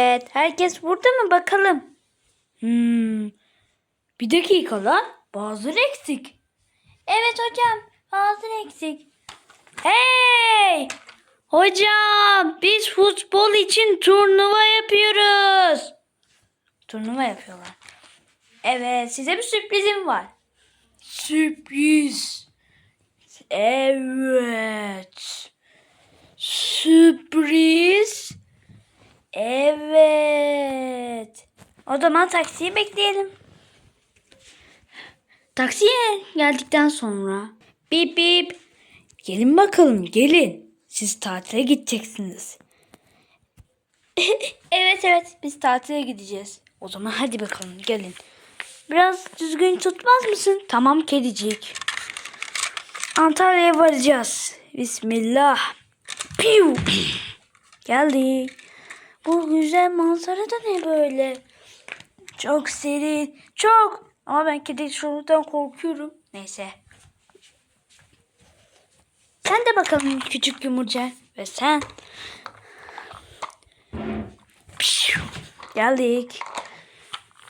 Evet, herkes burada mı bakalım? Hmm. Bir dakika lan. Bazıları eksik. Evet hocam, bazıları eksik. Hey! Hocam, biz futbol için turnuva yapıyoruz. Turnuva yapıyorlar. Evet, size bir sürprizim var. Sürpriz. Evet. Sürpriz. Evet. O zaman taksiyi bekleyelim. Taksiye geldikten sonra bip bip. Gelin bakalım gelin. Siz tatile gideceksiniz. evet evet biz tatile gideceğiz. O zaman hadi bakalım gelin. Biraz düzgün tutmaz mısın? Tamam kedicik. Antalya'ya varacağız. Bismillah. Piu. Geldik. Bu güzel manzara da ne böyle? Çok serin. Çok. Ama ben kedi şuradan korkuyorum. Neyse. Sen de bakalım küçük yumurca. Ve sen. Piu. Geldik.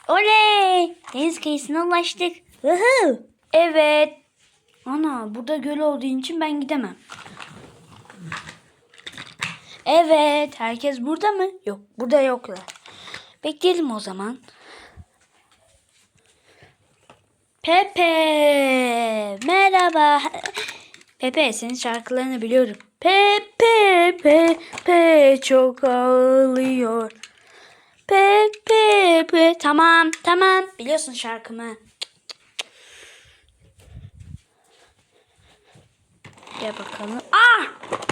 Oley! Deniz kıyısına ulaştık. Woohoo! Evet. Ana burada göl olduğu için ben gidemem. Evet. Herkes burada mı? Yok. Burada yoklar. Bekleyelim o zaman. Pepe. Merhaba. Pepe senin şarkılarını biliyorum. Pepe Pepe çok ağlıyor. Pepe Pepe tamam tamam biliyorsun şarkımı. Gel bakalım. Ah!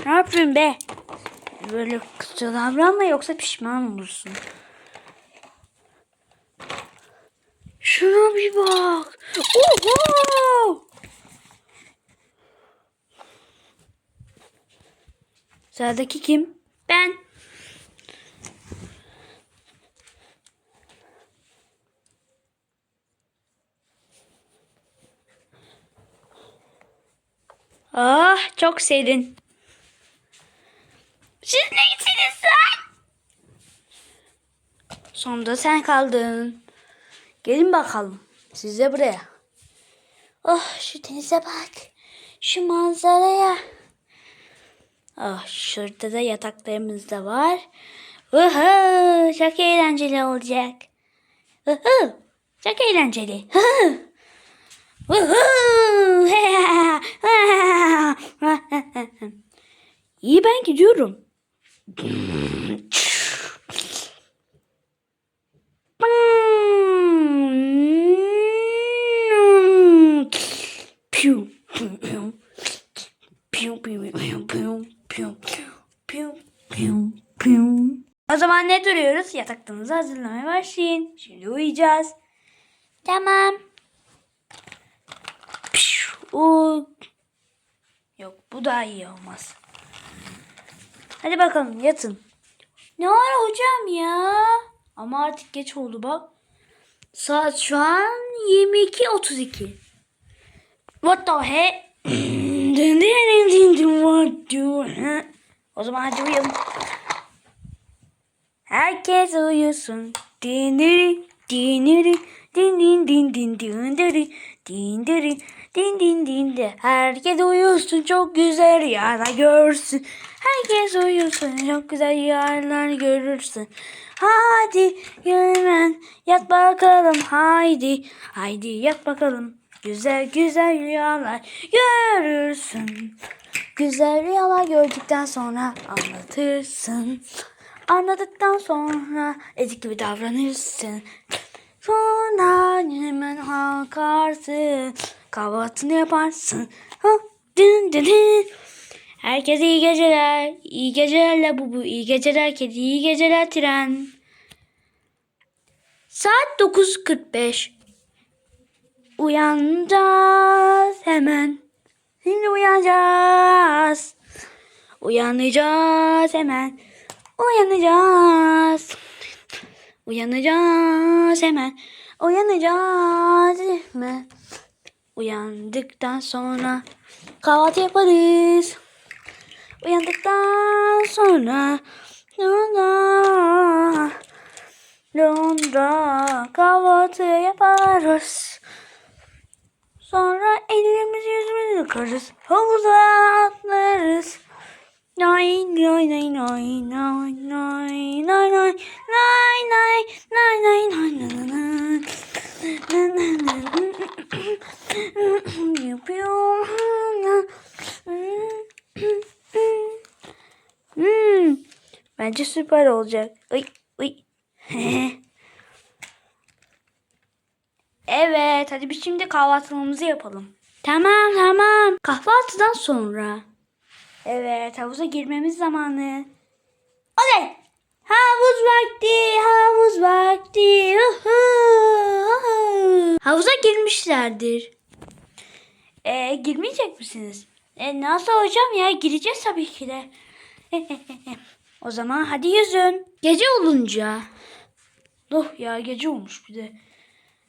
Ne yapıyorsun be? Böyle kızca davranma yoksa pişman olursun. Şuna bir bak. Oho! Sıradaki kim? Ben. Ah çok serin. Siz neysiniz sen? Sonunda sen kaldın. Gelin bakalım. Siz de buraya. Oh şu denize bak. Şu manzaraya. Oh şurada da yataklarımız da var. Uhu, çok eğlenceli olacak. Uhu, çok eğlenceli. Uhu. Uhu. İyi ben gidiyorum. Piu, piu, piu. Piu, piu, piu, piu, piu, piu, piu. O zaman ne duruyoruz? Yataklarımızı hazırlamaya başlayın. Şimdi uyuyacağız. Tamam. Piu. Yok bu daha iyi olmaz. Hadi bakalım yatın. Ne var hocam ya? Ama artık geç oldu bak. Saat şu an 22.32. What the heck? What do O zaman hadi uyuyalım. Herkes uyusun. Diniri, diniri, din din din din din diri, din diri, din din din de. Herkes uyusun çok güzel rüyalar görsün. Herkes uyusun çok güzel rüyalar görürsün. Hadi hemen yat bakalım haydi. Haydi yat bakalım. Güzel güzel rüyalar görürsün. Güzel rüyalar gördükten sonra anlatırsın. Anladıktan sonra ezik gibi davranırsın. Sonra hemen kalkarsın. Kahvaltını yaparsın. Ha, dın dın dın. Herkese iyi geceler. İyi geceler bu bu. İyi geceler kedi. İyi geceler tren. Saat 9.45. Uyanacağız hemen. Şimdi uyanacağız. Uyanacağız hemen. Uyanacağız. Uyanacağız hemen. Uyanacağız hemen. Uyandıktan sonra kahvaltı yaparız. Uyandıktan sonra sonra sonra kahvaltı yaparız. Sonra ellerimizi yüzümüzü yıkarız. Havuza atlarız. Nay nay nay nay nay nay nay nay nay nay nay nay nay Yapıyorum. Hmm, bence süper olacak. Uy, uy. evet, hadi biz şimdi kahvaltımızı yapalım. Tamam, tamam. Kahvaltıdan sonra. Evet, havuza girmemiz zamanı. Oley! Havuz vakti, havuz vakti. Uhu, uhu. Havuza girmişlerdir. E, girmeyecek misiniz? E, nasıl hocam ya? Gireceğiz tabii ki de. o zaman hadi yüzün. Gece olunca. Duh ya gece olmuş bir de.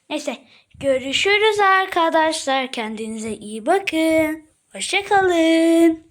Neyse görüşürüz arkadaşlar. Kendinize iyi bakın. Hoşçakalın.